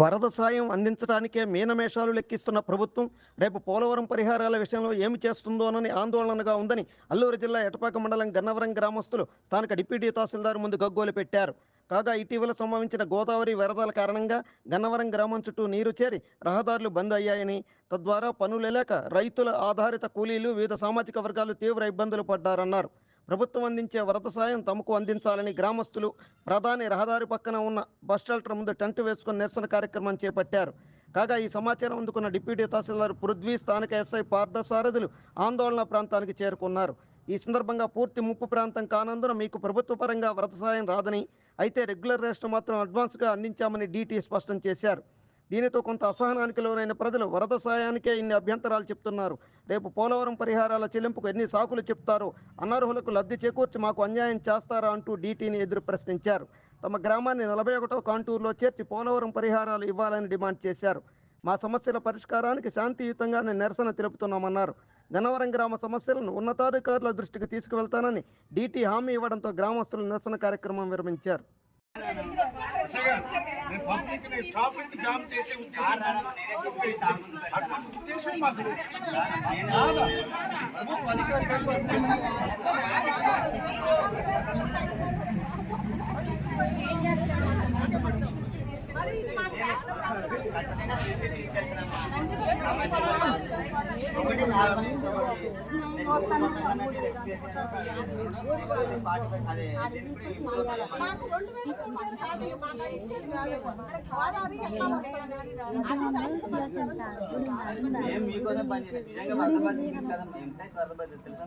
వరద సాయం అందించడానికే మీనమేషాలు లెక్కిస్తున్న ప్రభుత్వం రేపు పోలవరం పరిహారాల విషయంలో ఏమి చేస్తుందోనని ఆందోళనగా ఉందని అల్లూరు జిల్లా ఎటపాక మండలం గన్నవరం గ్రామస్తులు స్థానిక డిప్యూటీ తహసీల్దార్ ముందు గగ్గోలు పెట్టారు. కాగా ఇటీవల సంభవించిన గోదావరి వరదల కారణంగా గన్నవరం గ్రామం చుట్టూ నీరు చేరి రహదారులు బంద్ అయ్యాయని తద్వారా పనులు లేక రైతుల ఆధారిత కూలీలు వివిధ సామాజిక వర్గాలు తీవ్ర ఇబ్బందులు పడ్డారన్నారు. ప్రభుత్వం అందించే వరద సాయం తమకు అందించాలని గ్రామస్తులు ప్రధాని రహదారి పక్కన ఉన్న బస్ షెల్టర్ ముందు టెంట్ వేసుకుని నిరసన కార్యక్రమం చేపట్టారు. కాగా ఈ సమాచారం అందుకున్న డిప్యూటీ తహసీల్దార్ పృథ్వీ స్థానిక ఎస్ఐ పార్థసారథులు ఆందోళన ప్రాంతానికి చేరుకున్నారు. ఈ సందర్భంగా పూర్తి ముప్పు ప్రాంతం కానందున మీకు ప్రభుత్వ పరంగా వరద సాయం రాదని అయితే రెగ్యులర్ రేషన్ మాత్రం అడ్వాన్స్గా అందించామని డీటీ స్పష్టం చేశారు. దీనితో కొంత అసహనానికి లోనైన ప్రజలు వరద సాయానికే ఇన్ని అభ్యంతరాలు చెప్తున్నారు. రేపు పోలవరం పరిహారాల చెల్లింపుకు ఎన్ని సాకులు చెప్తారో అనర్హులకు లబ్ధి చేకూర్చి మాకు అన్యాయం చేస్తారా అంటూ డీటీని ఎదురు ప్రశ్నించారు. తమ గ్రామాన్ని నలభై ఒకటో కాంటూరులో చేర్చి పోలవరం పరిహారాలు ఇవ్వాలని డిమాండ్ చేశారు. మా సమస్యల పరిష్కారానికి శాంతియుతంగానే నిరసన తెలుపుతున్నామన్నారు. గన్నవరం గ్రామ సమస్యలను ఉన్నతాధికారుల దృష్టికి తీసుకువెళ్తానని డీటీ హామీ ఇవ్వడంతో గ్రామస్తులు నిరసన కార్యక్రమం విరమించారు. పబ్లిక్ని ట్రాఫిక్ జామ్ చేసే ఉద్దేశం అటువంటి ఉద్దేశం మాకు లేదు. ప్రభుత్వ అధికారులు మాకు రెండు వేల రూపాయలు కాదు, మాకు ఇచ్చేది కాదు. మరి మేము మీకోసం పని చేస్తాం నిజంగా కదా మేము ఎంప్లాయీస్ తెలుసా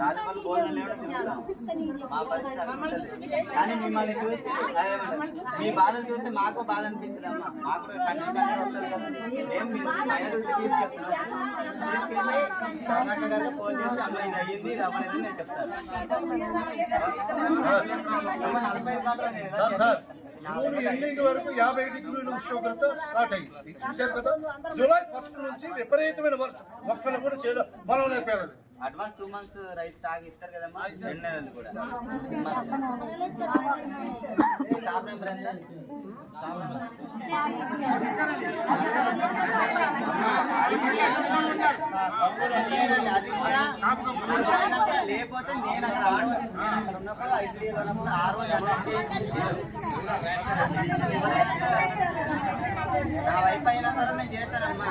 రాజపాలు తిరుగుతాం మా పరిస్థితి కానీ మిమ్మల్ని చూసి మీ బాధలు చూస్తే మాకు బాధ అనిపించదమ్మా. మాకు కన్నీ కన్నీ వస్తుంది కదా మేము తీసుకెళ్తున్నాం తీసుకెళ్ళి గారికి ఫోన్ చేసి అమ్మ ఇది అయ్యింది ఇది అవ్వలేదని నేను చెప్తాను అమ్మ, నలభై ఐదు నేను జూన్ వరకు యాభై డిగ్రీల ఉష్ణోగ్రత స్టార్ట్ అయింది ఇది చూశారు కదా జూలై ఫస్ట్ నుంచి విపరీతమైన వర్షం మొక్కలు కూడా చేయడం పొలం లేకపోయారు advance two months rice stock ఇస్తారు కదమ్మా రెండు నెలలు కూడా షాప్ నెంబర్ ఎంత అది కూడా లేకపోతే నేను అక్కడ ఆరు నేను అక్కడ ఉన్నప్పుడు ఐటీ ఉన్నప్పుడు ఆరు నా వైపు అయినా సరే నేను చేస్తానమ్మా